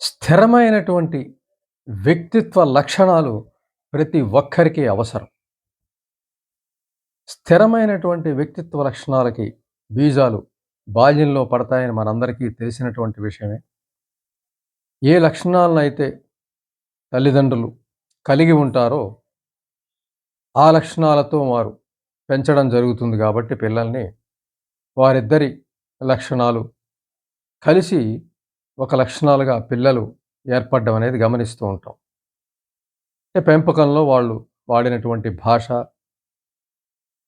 స్థిరమైనటువంటి వ్యక్తిత్వ లక్షణాలు ప్రతి ఒక్కరికి అవసరం. స్థిరమైనటువంటి వ్యక్తిత్వ లక్షణాలకి బీజాలు బాల్యంలో పడతాయని మనందరికీ తెలిసినటువంటి విషయమే. ఏ లక్షణాలను అయితే తల్లిదండ్రులు కలిగి ఉంటారో ఆ లక్షణాలతో వారు పెంచడం జరుగుతుంది కాబట్టి పిల్లల్ని వారిద్దరి లక్షణాలు కలిసి ఒక లక్షణాలుగా పిల్లలు ఏర్పడడం అనేది గమనిస్తూ ఉంటాం. అంటే పెంపకంలో వాళ్ళు వాడినటువంటి భాష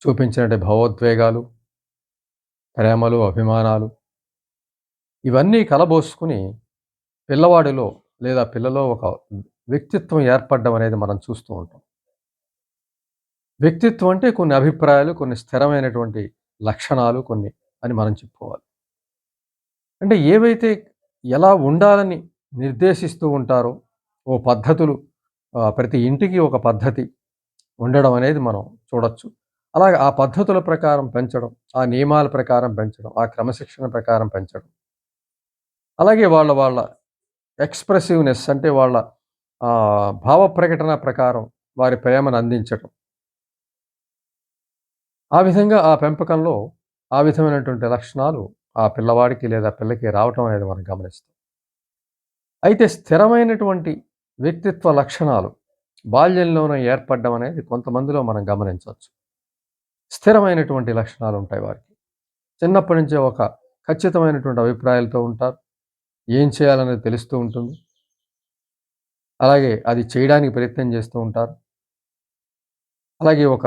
చూపించినటువంటి భావోద్వేగాలు ప్రేమలు అభిమానాలు ఇవన్నీ కలబోసుకుని పిల్లవాడిలో లేదా పిల్లలో ఒక వ్యక్తిత్వం ఏర్పడడం అనేది మనం చూస్తూ ఉంటాం. వ్యక్తిత్వం అంటే కొన్ని అభిప్రాయాలు కొన్ని స్థిరమైనటువంటి లక్షణాలు కొన్ని అని మనం చెప్పుకోవాలి. అంటే ఏవైతే ఎలా ఉండాలని నిర్దేశిస్తూ ఉంటారో ఓ పద్ధతులు ప్రతి ఇంటికి ఒక పద్ధతి ఉండడం అనేది మనం చూడొచ్చు. అలాగే ఆ పద్ధతుల ప్రకారం పెంచడం ఆ నియమాల ప్రకారం పెంచడం ఆ క్రమశిక్షణ ప్రకారం పెంచడం. అలాగే వాళ్ళ వాళ్ళ ఎక్స్ప్రెసివ్నెస్ అంటే వాళ్ళ భావ ప్రకటన ప్రకారం వారి ప్రేమను అందించడం. ఆ విధంగా ఆ పెంపకంలో ఆ విధమైనటువంటి లక్షణాలు ఆ పిల్లవాడికి లేదా పిల్లకి రావటం అనేది మనం గమనిస్తాం. అయితే స్థిరమైనటువంటి వ్యక్తిత్వ లక్షణాలు బాల్యంలోనే ఏర్పడడం అనేది కొంతమందిలో మనం గమనించవచ్చు. స్థిరమైనటువంటి లక్షణాలు ఉంటాయి వారికి. చిన్నప్పటి నుంచే ఒక ఖచ్చితమైనటువంటి అభిప్రాయాలతో ఉంటారు. ఏం చేయాలనేది తెలుస్తూ ఉంటుంది. అలాగే అది చేయడానికి ప్రయత్నం చేస్తూ ఉంటారు. అలాగే ఒక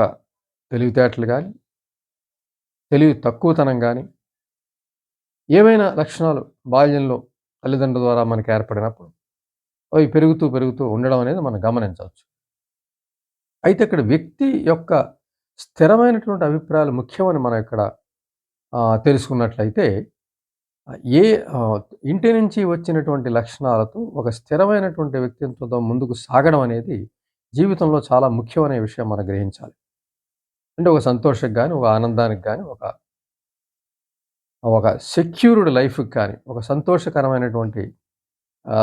తెలివితేటలు కానీ తెలివి తక్కువతనం కానీ ఏవైనా లక్షణాలు బాల్యంలో తల్లిదండ్రుల ద్వారా మనకి ఏర్పడినప్పుడు అవి పెరుగుతూ పెరుగుతూ ఉండడం అనేది మనం గమనించవచ్చు. అయితే ఇక్కడ వ్యక్తి యొక్క స్థిరమైనటువంటి అభిప్రాయాలు ముఖ్యమని మనం ఇక్కడ తెలుసుకున్నట్లయితే ఏ ఇంటి నుంచి వచ్చినటువంటి లక్షణాలతో ఒక స్థిరమైనటువంటి వ్యక్తిత్వంతో ముందుకు సాగడం అనేది జీవితంలో చాలా ముఖ్యమనే విషయం మనం గ్రహించాలి. అంటే ఒక సంతోషం కానీ ఒక ఆనందానికి కానీ ఒక ఒక సెక్యూర్డ్ లైఫ్కి కానీ ఒక సంతోషకరమైనటువంటి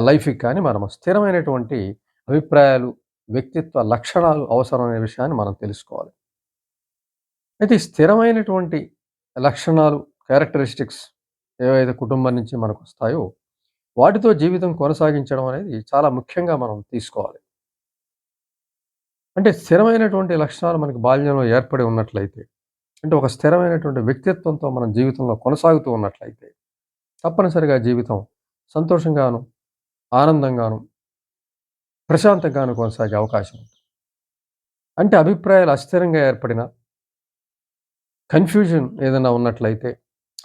లైఫ్కి కానీ మనం స్థిరమైనటువంటి అభిప్రాయాలు వ్యక్తిత్వ లక్షణాలు అవసరమైన విషయాన్ని మనం తెలుసుకోవాలి. అయితే స్థిరమైనటువంటి లక్షణాలు క్యారెక్టరిస్టిక్స్ ఏవైతే కుటుంబం నుంచి మనకు వస్తాయో వాటితో జీవితం కొనసాగించడం అనేది చాలా ముఖ్యంగా మనం తీసుకోవాలి. అంటే స్థిరమైనటువంటి లక్షణాలు మనకి బాల్యంలో ఏర్పడి ఉన్నట్లయితే అంటే ఒక స్థిరమైనటువంటి వ్యక్తిత్వంతో మన జీవితంలో కొనసాగుతూ ఉన్నట్లయితే తప్పనిసరిగా జీవితం సంతోషంగాను ఆనందంగాను ప్రశాంతంగాను కొనసాగే అవకాశం ఉంది అంటే అభిప్రాయాలు అస్థిరంగా ఏర్పడిన కన్ఫ్యూజన్ ఏదైనా ఉన్నట్లయితే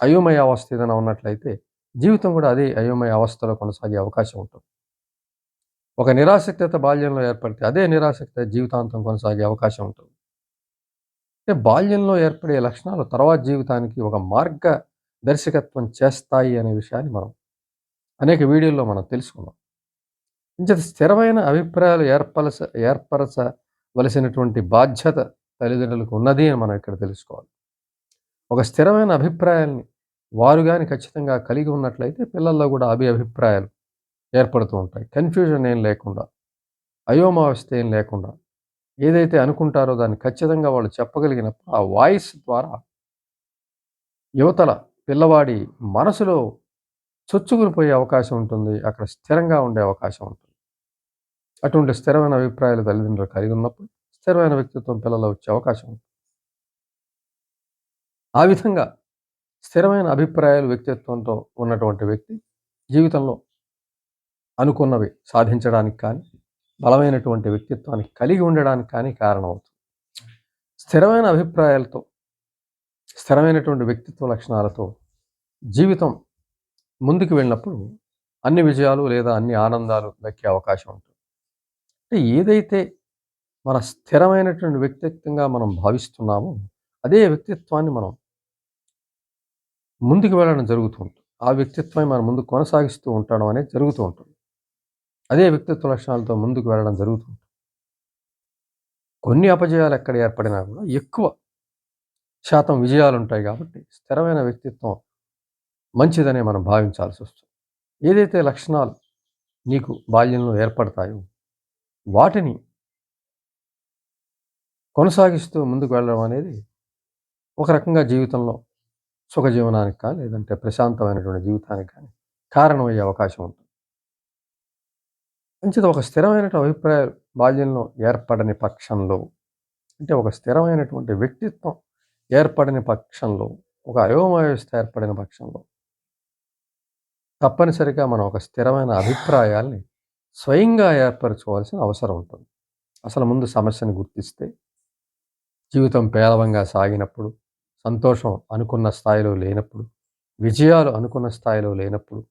అయోమయ అవస్థ ఏదైనా ఉన్నట్లయితే జీవితం కూడా అదే అయోమయ అవస్థలో కొనసాగే అవకాశం ఉంటుంది. ఒక నిరాసక్తత బాల్యంలో ఏర్పడితే అదే నిరాసక్త జీవితాంతం కొనసాగే అవకాశం ఉంటుంది. అంటే బాల్యంలో ఏర్పడే లక్షణాలు తర్వాత జీవితానికి ఒక మార్గ దర్శకత్వం చేస్తాయి అనే విషయాన్ని మనం అనేక వీడియోల్లో మనం తెలుసుకున్నాం. ఇంత స్థిరమైన అభిప్రాయాలు ఏర్పరచ ఏర్పరచవలసినటువంటి బాధ్యత తల్లిదండ్రులకు ఉన్నది అని మనం ఇక్కడ తెలుసుకోవాలి. ఒక స్థిరమైన అభిప్రాయాల్ని వారు కానీ ఖచ్చితంగా కలిగి ఉన్నట్లయితే పిల్లల్లో కూడా అభి అభిప్రాయాలు ఏర్పడుతూ ఉంటాయి. కన్ఫ్యూజన్ ఏం లేకుండా అయోమావస్థ ఏం లేకుండా ఏదైతే అనుకుంటారో దాన్ని ఖచ్చితంగా వాళ్ళు చెప్పగలిగినప్పుడు ఆ వాయిస్ ద్వారా యువతల పిల్లవాడి మనసులో చొచ్చుకుని పోయే అవకాశం ఉంటుంది. అక్కడ స్థిరంగా ఉండే అవకాశం ఉంటుంది. అటువంటి స్థిరమైన అభిప్రాయాలు తల్లిదండ్రులు కలిగి ఉన్నప్పుడు స్థిరమైన వ్యక్తిత్వం పిల్లలు వచ్చే అవకాశం ఉంటుంది. ఆ విధంగా స్థిరమైన అభిప్రాయాలు వ్యక్తిత్వంతో ఉన్నటువంటి వ్యక్తి జీవితంలో అనుకున్నవి సాధించడానికి కానీ బలమైనటువంటి వ్యక్తిత్వాన్ని కలిగి ఉండడానికి కానీ కారణమవుతుంది. స్థిరమైన అభిప్రాయాలతో స్థిరమైనటువంటి వ్యక్తిత్వ లక్షణాలతో జీవితం ముందుకు వెళ్ళినప్పుడు అన్ని విజయాలు లేదా అన్ని ఆనందాలు దక్కే అవకాశం ఉంటుంది. అంటే ఏదైతే మన స్థిరమైనటువంటి వ్యక్తిత్వంగా మనం భావిస్తున్నామో అదే వ్యక్తిత్వాన్ని మనం ముందుకు వెళ్ళడం జరుగుతూ ఉంటుంది. ఆ వ్యక్తిత్వం మనం ముందు కొనసాగిస్తూ ఉండడం అనేది జరుగుతూ ఉంటుంది. అదే వ్యక్తిత్వ లక్షణాలతో ముందుకు వెళ్ళడం జరుగుతుంది. కొన్ని అపజయాలు ఎక్కడ ఏర్పడినా కూడా ఎక్కువ శాతం విజయాలు ఉంటాయి కాబట్టి స్థిరమైన వ్యక్తిత్వం మంచిదనే మనం భావించాల్సి వస్తుంది. ఏదైతే లక్షణాలు నీకు బాల్యంలో ఏర్పడతాయో వాటిని కొనసాగిస్తూ ముందుకు వెళ్ళడం అనేది ఒక రకంగా జీవితంలో సుఖజీవనానికి కానీ లేదంటే ప్రశాంతమైనటువంటి జీవితానికి కానీ కారణమయ్యే అవకాశం ఉంటుంది. మంచిది ఒక స్థిరమైనటువంటి అభిప్రాయాలు బాల్యంలో ఏర్పడని పక్షంలో అంటే ఒక స్థిరమైనటువంటి వ్యక్తిత్వం ఏర్పడని పక్షంలో ఒక అయోమయ ఏర్పడిన పక్షంలో తప్పనిసరిగా మనం ఒక స్థిరమైన అభిప్రాయాల్ని స్వయంగా ఏర్పరచుకోవాల్సిన అవసరం ఉంటుంది. అసలు ముందు సమస్యను గుర్తిస్తే జీవితం పేలవంగా సాగినప్పుడు సంతోషం అనుకున్న స్థాయిలో లేనప్పుడు విజయాలు అనుకున్న స్థాయిలో లేనప్పుడు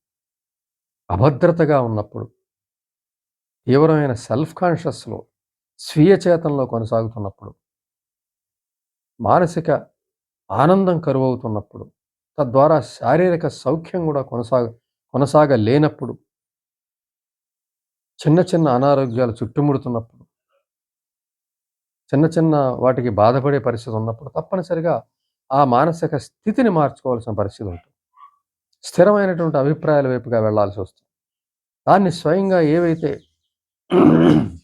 అభద్రతగా ఉన్నప్పుడు తీవ్రమైన సెల్ఫ్ కాన్షియస్లో స్వీయ చేతనలో కొనసాగుతున్నప్పుడు మానసిక ఆనందం కరువవుతున్నప్పుడు తద్వారా శారీరక సౌఖ్యం కూడా కొనసాగ కొనసాగలేనప్పుడు చిన్న చిన్న అనారోగ్యాలు చుట్టుముడుతున్నప్పుడు చిన్న చిన్న వాటికి బాధపడే పరిస్థితి ఉన్నప్పుడు తప్పనిసరిగా ఆ మానసిక స్థితిని మార్చుకోవాల్సిన పరిస్థితి ఉంటుంది. స్థిరమైనటువంటి అభిప్రాయాల వైపుగా వెళ్ళాల్సి వస్తుంది. దాన్ని స్వయంగా ఏవైతే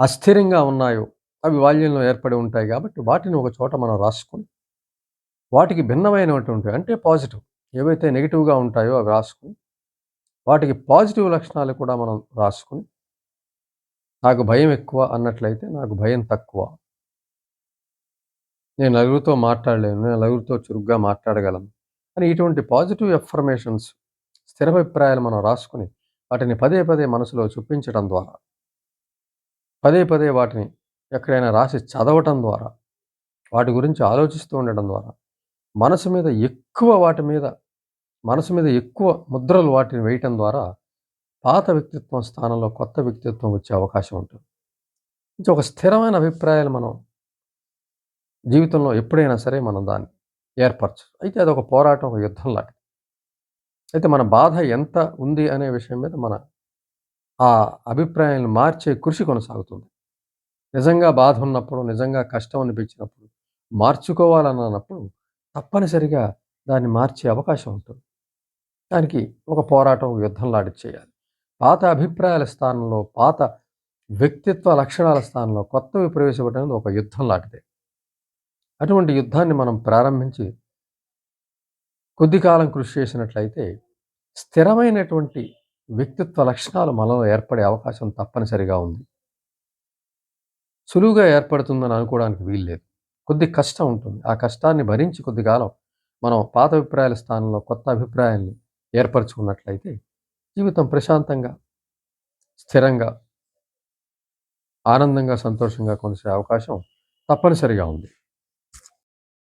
అస్థిరంగా ఉన్నాయో అవి బాల్యంలో ఏర్పడి ఉంటాయి కాబట్టి వాటిని ఒక చోట మనం రాసుకొని వాటికి భిన్నమైనటువంటి అంటే పాజిటివ్ ఏవైతే నెగిటివ్గా ఉంటాయో అవి రాసుకొని వాటికి పాజిటివ్ లక్షణాలు కూడా మనం రాసుకుని నాకు భయం ఎక్కువ అన్నట్లయితే నాకు భయం తక్కువ. నేను నలుగురితో మాట్లాడలేను నేను నలుగురితో చురుగ్గా మాట్లాడగలను. అని ఇటువంటి పాజిటివ్ ఎఫర్మేషన్స్ స్థిరాభిప్రాయాలు మనం రాసుకుని వాటిని పదే పదే మనసులో చూపించడం ద్వారా పదే పదే వాటిని ఎక్కడైనా రాసి చదవటం ద్వారా వాటి గురించి ఆలోచిస్తూ ఉండడం ద్వారా మనసు మీద ఎక్కువ వాటి మీద మనసు మీద ఎక్కువ ముద్రలు వాటిని వేయటం ద్వారా పాత వ్యక్తిత్వం స్థానంలో కొత్త వ్యక్తిత్వం వచ్చే అవకాశం ఉంటుంది. ఇది ఒక స్థిరమైన అభిప్రాయాలు మనం జీవితంలో ఎప్పుడైనా సరే మనం దాన్ని ఏర్పరచు అయితే అది ఒక పోరాటం ఒక యుద్ధం లాంటిది. అయితే మన బాధ ఎంత ఉంది అనే విషయం మీద మన ఆ అభిప్రాయాలను మార్చే కృషి కొనసాగుతుంది. నిజంగా బాధ ఉన్నప్పుడు నిజంగా కష్టం అనిపించినప్పుడు మార్చుకోవాలన్నప్పుడు తప్పనిసరిగా దాన్ని మార్చే అవకాశం ఉంటుంది. దానికి ఒక పోరాటం యుద్ధం లాంటి చేయాలి. పాత అభిప్రాయాల స్థానంలో పాత వ్యక్తిత్వ లక్షణాల స్థానంలో కొత్తవి ప్రవేశపెట్టడం ఒక యుద్ధం లాంటిదే. అటువంటి యుద్ధాన్ని మనం ప్రారంభించి కొద్ది కాలం కృషి చేసినట్లయితే స్థిరమైనటువంటి వ్యక్తిత్వ లక్షణాలు మనలో ఏర్పడే అవకాశం తప్పనిసరిగా ఉంది. సులువుగా ఏర్పడుతుందని అనుకోవడానికి వీల్లేదు కొద్ది కష్టం ఉంటుంది. ఆ కష్టాన్ని భరించి కొద్ది కాలం మనం పాత అభిప్రాయాల స్థానంలో కొత్త అభిప్రాయాన్ని ఏర్పరచుకున్నట్లయితే జీవితం ప్రశాంతంగా స్థిరంగా ఆనందంగా సంతోషంగా కొనిసే అవకాశం తప్పనిసరిగా ఉంది.